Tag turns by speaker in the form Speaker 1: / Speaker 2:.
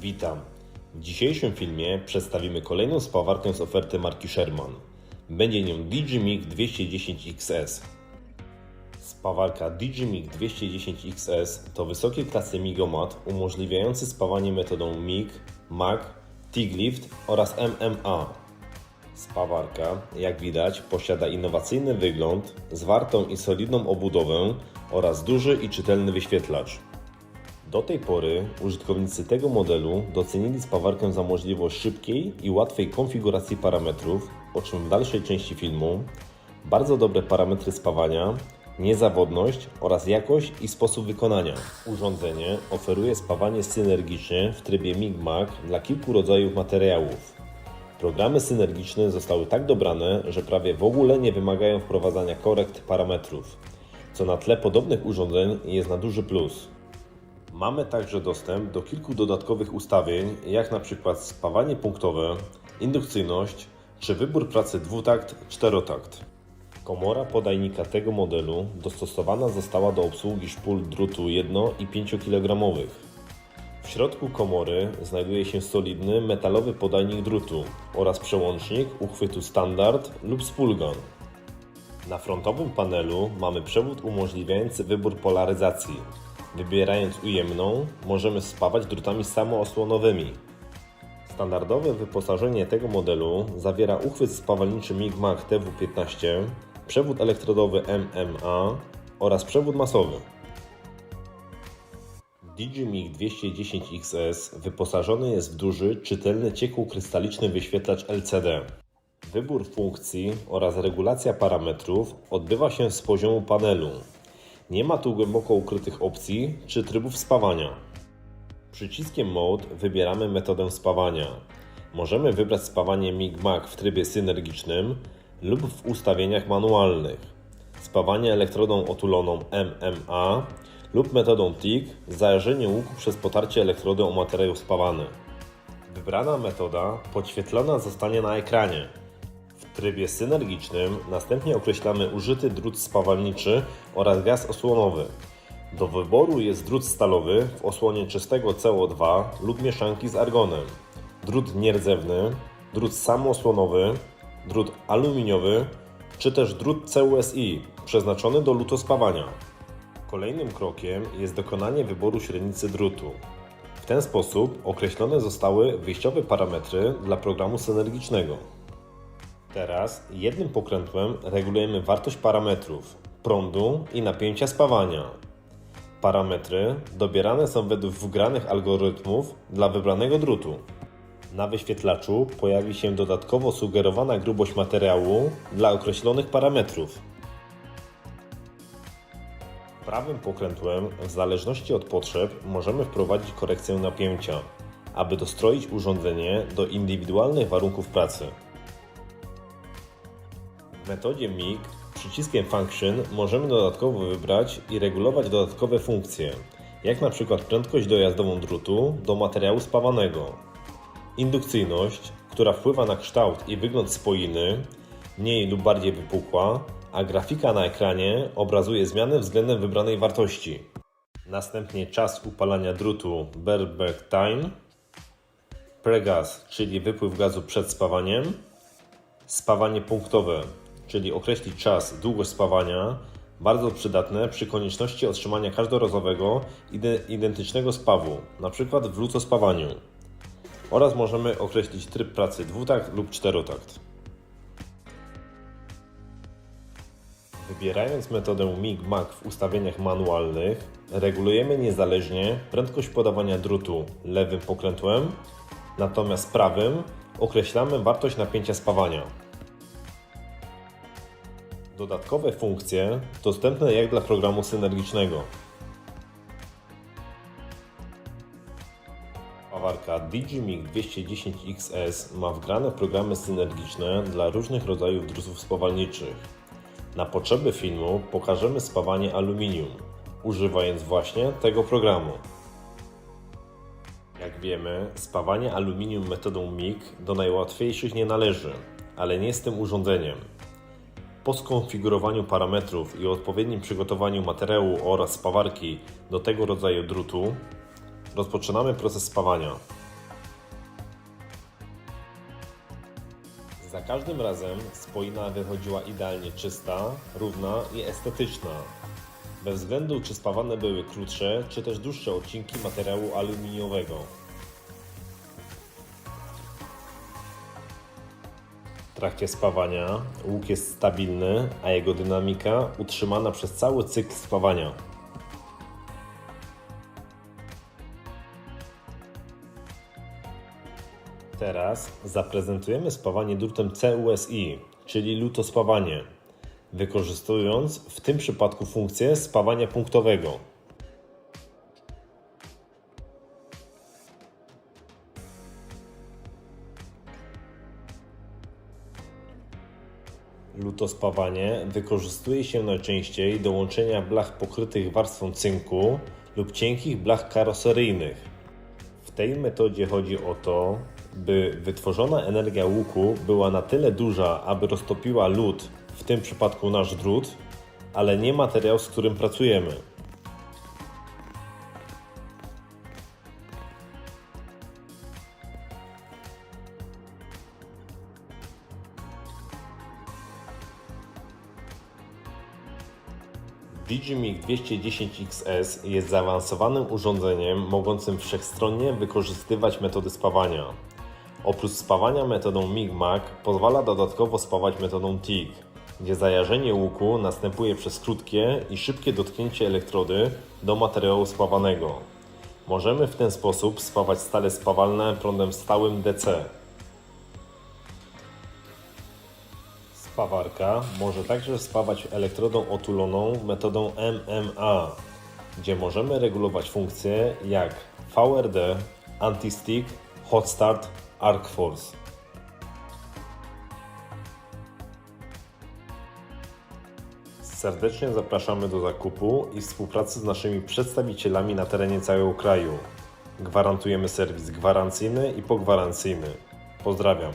Speaker 1: Witam. W dzisiejszym filmie przedstawimy kolejną spawarkę z oferty marki Sherman. Będzie nią Digimig 210XS. Spawarka Digimig 210XS to wysokiej klasy migomat umożliwiający spawanie metodą MIG, MAG, TIG-Lift oraz MMA. Spawarka, jak widać, posiada innowacyjny wygląd, zwartą i solidną obudowę oraz duży i czytelny wyświetlacz. Do tej pory użytkownicy tego modelu docenili spawarkę za możliwość szybkiej i łatwej konfiguracji parametrów, o czym w dalszej części filmu, bardzo dobre parametry spawania, niezawodność oraz jakość i sposób wykonania. Urządzenie oferuje spawanie synergicznie w trybie MIG-MAG dla kilku rodzajów materiałów. Programy synergiczne zostały tak dobrane, że prawie w ogóle nie wymagają wprowadzania korekt parametrów, co na tle podobnych urządzeń jest na duży plus. Mamy także dostęp do kilku dodatkowych ustawień, jak na przykład spawanie punktowe, indukcyjność czy wybór pracy dwutakt, czterotakt. Komora podajnika tego modelu dostosowana została do obsługi szpul drutu 1 i 5 kg. W środku komory znajduje się solidny metalowy podajnik drutu oraz przełącznik uchwytu standard lub spulgan. Na frontowym panelu mamy przewód umożliwiający wybór polaryzacji. Wybierając ujemną, możemy spawać drutami samoosłonowymi. Standardowe wyposażenie tego modelu zawiera uchwyt spawalniczy MIG-MAG TW15, przewód elektrodowy MMA oraz przewód masowy. Digimig 210XS wyposażony jest w duży, czytelny ciekłokrystaliczny wyświetlacz LCD. Wybór funkcji oraz regulacja parametrów odbywa się z poziomu panelu. Nie ma tu głęboko ukrytych opcji czy trybów spawania. Przyciskiem Mode wybieramy metodę spawania. Możemy wybrać spawanie MIG-MAG w trybie synergicznym lub w ustawieniach manualnych. Spawanie elektrodą otuloną MMA lub metodą TIG z zajarzeniem łuku przez potarcie elektrody o materiał spawany. Wybrana metoda podświetlona zostanie na ekranie. Trybie synergicznym następnie określamy użyty drut spawalniczy oraz gaz osłonowy. Do wyboru jest drut stalowy w osłonie czystego CO2 lub mieszanki z argonem, drut nierdzewny, drut samoosłonowy, drut aluminiowy czy też drut CUSI przeznaczony do lutospawania. Kolejnym krokiem jest dokonanie wyboru średnicy drutu. W ten sposób określone zostały wyjściowe parametry dla programu synergicznego. Teraz jednym pokrętłem regulujemy wartość parametrów prądu i napięcia spawania. Parametry dobierane są według wgranych algorytmów dla wybranego drutu. Na wyświetlaczu pojawi się dodatkowo sugerowana grubość materiału dla określonych parametrów. Prawym pokrętłem, w zależności od potrzeb, możemy wprowadzić korekcję napięcia, aby dostroić urządzenie do indywidualnych warunków pracy. W metodzie MIG przyciskiem Function możemy dodatkowo wybrać i regulować dodatkowe funkcje, jak na przykład prędkość dojazdową drutu do materiału spawanego, indukcyjność, która wpływa na kształt i wygląd spoiny, mniej lub bardziej wypukła, a grafika na ekranie obrazuje zmiany względem wybranej wartości. Następnie czas upalania drutu Bareback Time, Pregas, czyli wypływ gazu przed spawaniem, spawanie punktowe, czyli określić czas, długość spawania, bardzo przydatne przy konieczności otrzymania każdorazowego ide- identycznego spawu, np. w lutospawaniu. Oraz możemy określić tryb pracy dwutakt lub czterotakt. Wybierając metodę MIG-MAG w ustawieniach manualnych, regulujemy niezależnie prędkość podawania drutu lewym pokrętłem, natomiast prawym określamy wartość napięcia spawania. Dodatkowe funkcje dostępne jak dla programu synergicznego. Spawarka Digimig 210XS ma wgrane programy synergiczne dla różnych rodzajów drutów spawalniczych. Na potrzeby filmu pokażemy spawanie aluminium, używając właśnie tego programu. Jak wiemy, spawanie aluminium metodą MIG do najłatwiejszych nie należy, ale nie z tym urządzeniem. Po skonfigurowaniu parametrów i odpowiednim przygotowaniu materiału oraz spawarki do tego rodzaju drutu, rozpoczynamy proces spawania. Za każdym razem spoina wychodziła idealnie czysta, równa i estetyczna. Bez względu czy spawane były krótsze, czy też dłuższe odcinki materiału aluminiowego. Trakcie spawania łuk jest stabilny, a jego dynamika utrzymana przez cały cykl spawania. Teraz zaprezentujemy spawanie drutem CUSI, czyli lutospawanie, wykorzystując w tym przypadku funkcję spawania punktowego. Lutospawanie wykorzystuje się najczęściej do łączenia blach pokrytych warstwą cynku lub cienkich blach karoseryjnych. W tej metodzie chodzi o to, by wytworzona energia łuku była na tyle duża, aby roztopiła lód, w tym przypadku nasz drut, ale nie materiał, z którym pracujemy. Digimig 210XS jest zaawansowanym urządzeniem mogącym wszechstronnie wykorzystywać metody spawania. Oprócz spawania metodą MIG-MAG pozwala dodatkowo spawać metodą TIG, gdzie zajarzenie łuku następuje przez krótkie i szybkie dotknięcie elektrody do materiału spawanego. Możemy w ten sposób spawać stale spawalne prądem stałym DC. Spawarka może także spawać elektrodą otuloną metodą MMA, gdzie możemy regulować funkcje jak VRD, Anti-Stick, Hot Start, Arc Force. Serdecznie zapraszamy do zakupu i współpracy z naszymi przedstawicielami na terenie całego kraju. Gwarantujemy serwis gwarancyjny i pogwarancyjny. Pozdrawiam.